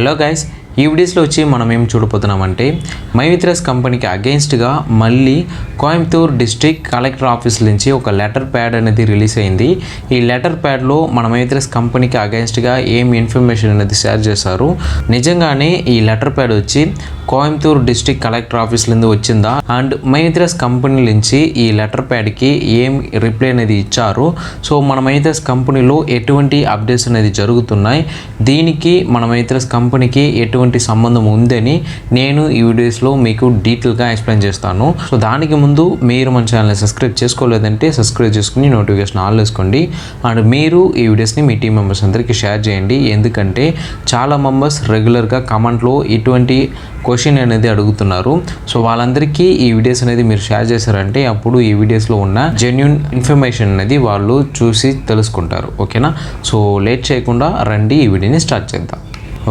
Hello guys ఈ వీడియోస్లో వచ్చి మనం ఏం చూడబోతున్నామంటే మైవిత్రస్ కంపెనీకి అగెయిన్స్ట్గా మళ్ళీ కోయంబత్తూర్ డిస్ట్రిక్ట్ కలెక్టర్ ఆఫీస్ నుంచి ఒక లెటర్ ప్యాడ్ అనేది రిలీజ్ అయింది. ఈ లెటర్ ప్యాడ్లో మన మైవిత్రస్ కంపెనీకి అగెయిన్స్ట్గా ఏం ఇన్ఫర్మేషన్ అనేది షేర్ చేశారు? నిజంగానే ఈ లెటర్ ప్యాడ్ వచ్చి కోయంబత్తూర్ డిస్ట్రిక్ట్ కలెక్టర్ ఆఫీస్ నుండి వచ్చిందా? అండ్ మైత్రస్ కంపెనీ నుంచి ఈ లెటర్ ప్యాడ్కి ఏం రిప్లై అనేది ఇచ్చారు? సో మన మైత్రస్ కంపెనీలో ఎటువంటి అప్డేట్స్ అనేది జరుగుతున్నాయి? దీనికి మన మైత్రస్ కంపెనీకి ఎటువంటి సంబంధం ఉందని నేను ఈ వీడియోస్లో మీకు డీటెయిల్గా ఎక్స్ప్లెయిన్ చేస్తాను. సో దానికి ముందు మీరు మన ఛానల్ని సబ్స్క్రైబ్ చేసుకోలేదంటే సబ్స్క్రైబ్ చేసుకుని నోటిఫికేషన్ ఆల్ వేసుకోండి. అండ్ మీరు ఈ వీడియోస్ని మీ టీం మెంబర్స్ అందరికీ షేర్ చేయండి. ఎందుకంటే చాలా మెంబర్స్ రెగ్యులర్గా కమెంట్లో ఇటువంటి క్వశ్చన్ అనేది అడుగుతున్నారు. సో వాళ్ళందరికీ ఈ వీడియోస్ అనేది మీరు షేర్ చేశారంటే అప్పుడు ఈ వీడియోస్లో ఉన్న జెన్యున్ ఇన్ఫర్మేషన్ అనేది వాళ్ళు చూసి తెలుసుకుంటారు. ఓకేనా? సో లేట్ చేయకుండా రండి ఈ వీడియోని స్టార్ట్ చేద్దాం.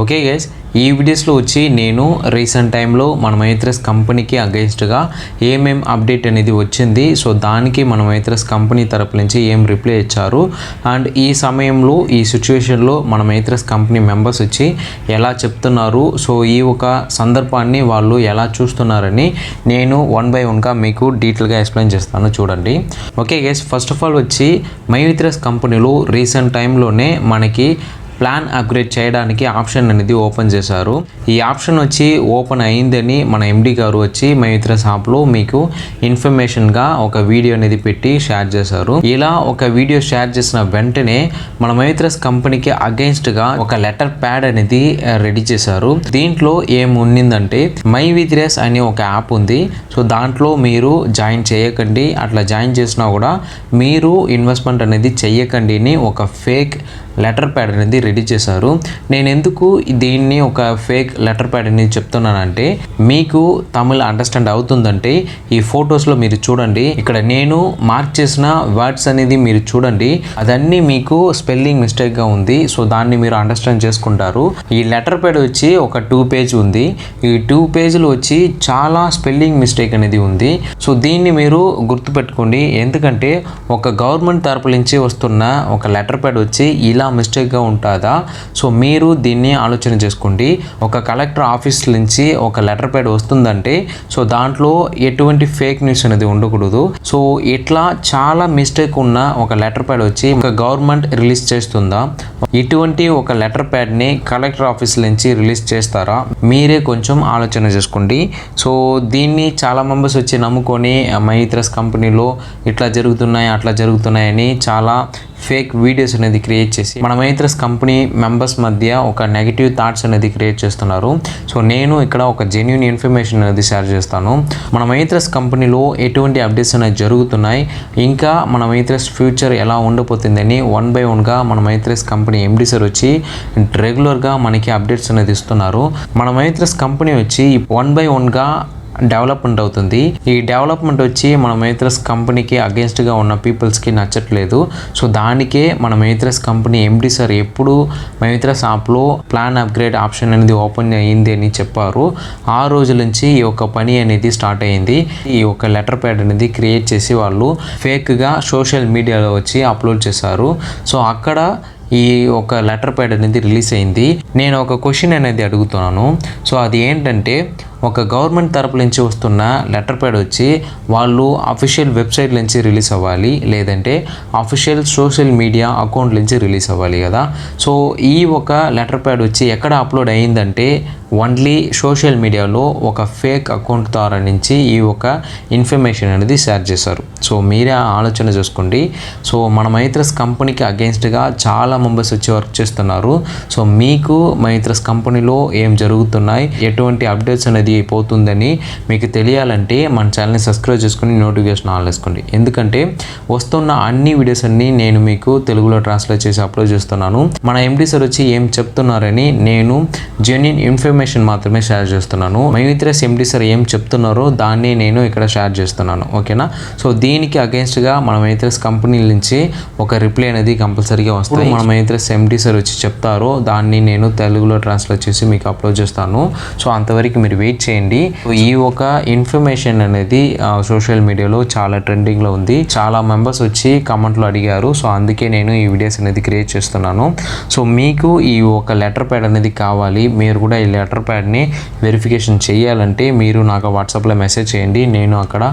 Okay guys? ఈ వీడియోస్లో వచ్చి నేను రీసెంట్ టైంలో మన మైత్రస్ కంపెనీకి అగెయిన్స్ట్గా ఏమేం అప్డేట్ అనేది వచ్చింది. సో దానికి మన మైత్రస్ కంపెనీ తరపు నుంచి ఏం రిప్లై ఇచ్చారు. అండ్ ఈ సమయంలో ఈ సిచ్యువేషన్లో మన మైత్రస్ కంపెనీ మెంబర్స్ వచ్చి ఎలా చెప్తున్నారు. సో ఈ ఒక సందర్భాన్ని వాళ్ళు ఎలా చూస్తున్నారని నేను వన్ బై వన్గా మీకు డీటెయిల్గా ఎక్స్ప్లెయిన్ చేస్తాను చూడండి. Okay guys first of all వచ్చి మైత్రస్ కంపెనీలో రీసెంట్ టైంలోనే మనకి ప్లాన్ అప్గ్రేడ్ చేయడానికి ఆప్షన్ అనేది ఓపెన్ చేశారు. ఈ ఆప్షన్ వచ్చి ఓపెన్ అయిందని మన ఎండి గారు వచ్చి మైత్ర షాప్లో మీకు ఇన్ఫర్మేషన్గా ఒక వీడియో అనేది పెట్టి షేర్ చేశారు. ఇలా ఒక వీడియో షేర్ చేసిన వెంటనే మన మైత్రస్ కంపెనీకి అగెన్స్ట్గా ఒక లెటర్ ప్యాడ్ అనేది రెడీ చేశారు. దీంట్లో ఏం ఉన్నిందంటే మై విత్రేస్ అనే ఒక యాప్ ఉంది. సో దాంట్లో మీరు జాయిన్ చేయకండి. అట్లా జాయిన్ చేసినా కూడా మీరు ఇన్వెస్ట్మెంట్ అనేది చెయ్యకండి అని ఒక ఫేక్ లెటర్ ప్యాడ్ అనేది రెడీ చేశారు. నేను ఎందుకు దీన్ని ఒక ఫేక్ లెటర్ ప్యాడ్ అనేది చెప్తున్నానంటే మీకు తమిళ అండర్స్టాండ్ అవుతుందంటే ఈ ఫొటోస్లో మీరు చూడండి. ఇక్కడ నేను మార్క్ చేసిన వర్డ్స్ అనేది మీరు చూడండి. అదన్నీ మీకు స్పెల్లింగ్ మిస్టేక్గా ఉంది. సో దాన్ని మీరు అండర్స్టాండ్ చేసుకుంటారు. ఈ లెటర్ ప్యాడ్ వచ్చి ఒక టూ పేజ్ ఉంది. ఈ టూ పేజ్లు వచ్చి చాలా స్పెల్లింగ్ మిస్టేక్ అనేది ఉంది. సో దీన్ని మీరు గుర్తుపెట్టుకోండి. ఎందుకంటే ఒక గవర్నమెంట్ తరపు నుంచి వస్తున్న ఒక లెటర్ ప్యాడ్ వచ్చి ఇలా మిస్టేక్గా ఉంటుందా? సో మీరు దీన్ని ఆలోచన చేసుకోండి. ఒక కలెక్టర్ ఆఫీస్ నుంచి ఒక లెటర్ ప్యాడ్ వస్తుందంటే సో దాంట్లో ఎటువంటి ఫేక్ న్యూస్ అనేది ఉండకూడదు. సో ఇట్లా చాలా మిస్టేక్ ఉన్న ఒక లెటర్ ప్యాడ్ వచ్చి ఒక గవర్నమెంట్ రిలీజ్ చేస్తుందా? ఇటువంటి ఒక లెటర్ ప్యాడ్ని కలెక్టర్ ఆఫీస్ నుంచి రిలీజ్ చేస్తారా? మీరే కొంచెం ఆలోచన చేసుకోండి. సో దీన్ని చాలా మెంబర్స్ వచ్చి నమ్ముకొని మైత్రస్ కంపెనీలో ఇట్లా జరుగుతున్నాయి అట్లా జరుగుతున్నాయని చాలా ఫేక్ వీడియోస్ అనేది క్రియేట్ చేసి మన మైత్రస్ కంపెనీ మెంబర్స్ మధ్య ఒక నెగిటివ్ థాట్స్ అనేది క్రియేట్ చేస్తున్నారు. సో నేను ఇక్కడ ఒక జెన్యున్ ఇన్ఫర్మేషన్ అనేది షేర్ చేస్తాను. మన మైత్రస్ కంపెనీలో ఎటువంటి అప్డేట్స్ అనేది జరుగుతున్నాయి? ఇంకా మన మైత్రస్ ఫ్యూచర్ ఎలా ఉండబోతుందని వన్ బై వన్గా మన మైత్రస్ కంపెనీ ఎండి సార్ వచ్చి రెగ్యులర్గా మనకి అప్డేట్స్ అనేది ఇస్తున్నారు. మన మైత్రస్ కంపెనీ వచ్చి వన్ బై వన్గా డెవలప్మెంట్ అవుతుంది. ఈ డెవలప్మెంట్ వచ్చి మన మైత్రస్ కంపెనీకి అగేన్స్ట్గా ఉన్న పీపుల్స్కి నచ్చట్లేదు. సో దానికే మన మైత్రస్ కంపెనీ ఎండి సార్ ఎప్పుడు మైత్రస్ యాప్లో ప్లాన్ అప్గ్రేడ్ ఆప్షన్ అనేది ఓపెన్ అయ్యింది అని చెప్పారు. ఆ రోజు నుంచి ఈ యొక్క పని అనేది స్టార్ట్ అయ్యింది. ఈ యొక్క లెటర్ ప్యాడ్ అనేది క్రియేట్ చేసి వాళ్ళు ఫేక్గా సోషల్ మీడియాలో వచ్చి అప్లోడ్ చేశారు. సో అక్కడ ఈ ఒక లెటర్ ప్యాడ్ అనేది రిలీజ్ అయింది నేను ఒక క్వశ్చన్ అనేది అడుగుతున్నాను. సో అది ఏంటంటే ఒక గవర్నమెంట్ తరపు నుంచి వస్తున్న లెటర్ ప్యాడ్ వచ్చి వాళ్ళు అఫీషియల్ వెబ్సైట్ నుంచి రిలీజ్ అవ్వాలి లేదంటే అఫీషియల్ సోషల్ మీడియా అకౌంట్ నుంచి రిలీజ్ అవ్వాలి కదా. సో ఈ ఒక లెటర్ ప్యాడ్ వచ్చి ఎక్కడ అప్లోడ్ అయిందంటే ఓన్లీ సోషల్ మీడియాలో ఒక ఫేక్ అకౌంట్ ద్వారా నుంచి ఈ ఒక ఇన్ఫర్మేషన్ అనేది షేర్ చేశారు. సో మీరే ఆలోచన చేసుకోండి. సో మన మైత్రస్ కంపెనీకి అగేన్స్ట్గా చాలా మెంబర్స్ వచ్చి వర్క్ చేస్తున్నారు. సో మీకు మైత్రస్ కంపెనీలో ఏం జరుగుతున్నాయి ఎటువంటి అప్డేట్స్ అనేది పోతుందని మీకు తెలియాలంటే మన ఛానల్ని సబ్స్క్రైబ్ చేసుకుని నోటిఫికేషన్ ఆన్ చేసుకోండి ఎందుకంటే వస్తున్న అన్ని వీడియోస్ అన్ని నేను మీకు తెలుగులో ట్రాన్స్లేట్ చేసి అప్లోడ్ చేస్తున్నాను. మన ఎండి సార్ వచ్చి ఏం చెప్తున్నారని నేను జెన్యున్ ఇన్ఫర్మేషన్ మాత్రమే షేర్ చేస్తున్నాను. మైత్రస్ ఎండి సార్ ఏం చెప్తున్నారో దాన్ని నేను ఇక్కడ షేర్ చేస్తున్నాను. ఓకేనా? సో దీనికి అగేన్స్ట్గా మన మైత్రస్ కంపెనీ నుంచి ఒక రిప్లై అనేది కంపల్సరీగా వస్తుంది మన మైత్రస్ ఎండి సార్ వచ్చి చెప్తారో దాన్ని నేను తెలుగులో ట్రాన్స్లేట్ చేసి మీకు అప్లోడ్ చేస్తాను. సో అంతవరకు మీరు వెయిట్ చేయండి. ఈ ఒక ఇన్ఫర్మేషన్ అనేది సోషల్ మీడియాలో చాలా ట్రెండింగ్లో ఉంది. చాలా మెంబర్స్ వచ్చి కామెంట్లో అడిగారు. సో అందుకే నేను ఈ వీడియోస్ అనేది క్రియేట్ చేస్తున్నాను. సో మీకు ఈ ఒక లెటర్ ప్యాడ్ అనేది కావాలి. మీరు కూడా ఈ లెటర్ ప్యాడ్ని వెరిఫికేషన్ చేయాలంటే మీరు నాకు వాట్సాప్లో మెసేజ్ చేయండి. నేను అక్కడ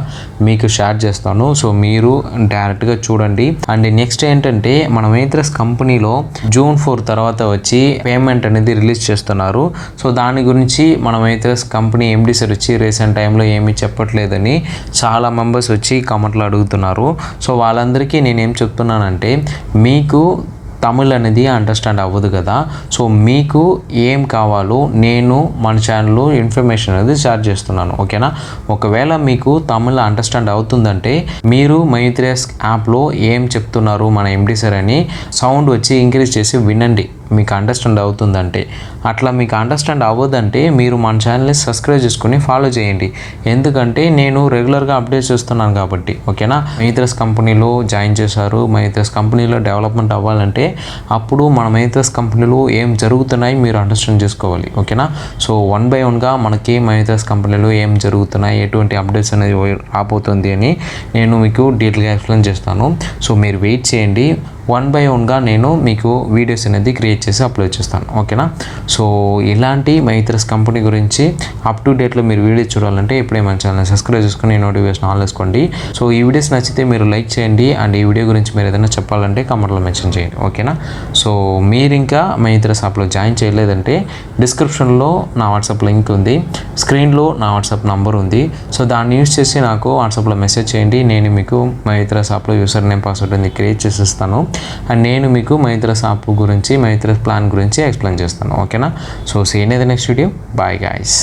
మీకు షేర్ చేస్తాను. సో మీరు డైరెక్ట్గా చూడండి. అండ్ నెక్స్ట్ ఏంటంటే మన మేత్రస్ కంపెనీలో జూన్ ఫోర్ తర్వాత వచ్చి పేమెంట్ అనేది రిలీజ్ చేస్తున్నారు. సో దాని గురించి మన మేత్రస్ కంపెనీ ఎండి సార్ వచ్చి రీసెంట్ టైంలో ఏమీ చెప్పట్లేదని చాలా మెంబర్స్ వచ్చి కమెంట్లో అడుగుతున్నారు. సో వాళ్ళందరికీ నేనేం చెప్తున్నానంటే మీకు తమిళ్ అనేది అండర్స్టాండ్ అవ్వదు కదా. సో మీకు ఏం కావాలో నేను మన ఛానల్లో ఇన్ఫర్మేషన్ అనేది షేర్ చేస్తున్నాను. ఓకేనా? ఒకవేళ మీకు తమిళ్ అండర్స్టాండ్ అవుతుందంటే మీరు మైత్రేస్ యాప్లో ఏం చెప్తున్నారు మన ఎండి సార్ అని సౌండ్ వచ్చి ఇంక్రీజ్ చేసి వినండి. మీకు అండర్స్టాండ్ అవుతుందంటే అట్లా మీకు అండర్స్టాండ్ అవ్వదంటే మీరు మన ఛానల్ని సబ్స్క్రైబ్ చేసుకుని ఫాలో చేయండి. ఎందుకంటే నేను రెగ్యులర్గా అప్డేట్ చేస్తున్నాను కాబట్టి ఓకేనా మైత్రస్ కంపెనీలో జాయిన్ చేశారు. మైత్రస్ కంపెనీలో డెవలప్మెంట్ అవ్వాలంటే అప్పుడు మన మైత్రస్ కంపెనీలో ఏం జరుగుతున్నాయి మీరు అండర్స్టాండ్ చేసుకోవాలి ఓకేనా సో వన్ బై వన్గా మనకి మైత్రస్ కంపెనీలో ఏం జరుగుతున్నాయి ఎటువంటి అప్డేట్స్ అనేది రాబోతుంది అని నేను మీకు డీటెయిల్గా ఎక్స్ప్లెయిన్ చేస్తాను. సో మీరు వెయిట్ చేయండి. వన్ బై వన్గా నేను మీకు వీడియోస్ అనేది క్రియేట్ చేసి అప్లోడ్ చేస్తాను. ఓకేనా సో ఇలాంటి మైత్రస్ కంపెనీ గురించి అప్ టు డేట్లో మీరు వీడియోస్ చూడాలంటే ఇప్పుడే మన ఛానల్ సబ్స్క్రైబ్ చేసుకుని నోటిఫికేషన్ ఆన్ చేసుకోండి. సో ఈ వీడియోస్ నచ్చితే మీరు లైక్ చేయండి. అండ్ ఈ వీడియో గురించి మీరు ఏదైనా చెప్పాలంటే కమెంట్లో మెన్షన్ చేయండి. ఓకేనా సో మీరు ఇంకా మైత్రస్ యాప్లో జాయిన్ చేయలేదంటే డిస్క్రిప్షన్లో నా వాట్సాప్ లింక్ ఉంది. స్క్రీన్లో నా వాట్సాప్ నంబర్ ఉంది. సో దాన్ని యూస్ చేసి నాకు వాట్సాప్లో మెసేజ్ చేయండి. నేను మీకు మైత్రస్ యాప్లో యూసర్ నేమ్ పాస్వర్డ్ అనేది క్రియేట్ చేసిస్తాను. అండ్ నేను మీకు మైత్ర యాప్ గురించి మైత్ర ప్లాన్ గురించి ఎక్స్ప్లెయిన్ చేస్తాను. ఓకేనా? సో సీన్ ఏది నెక్స్ట్ వీడియో బాయ్ గాయస్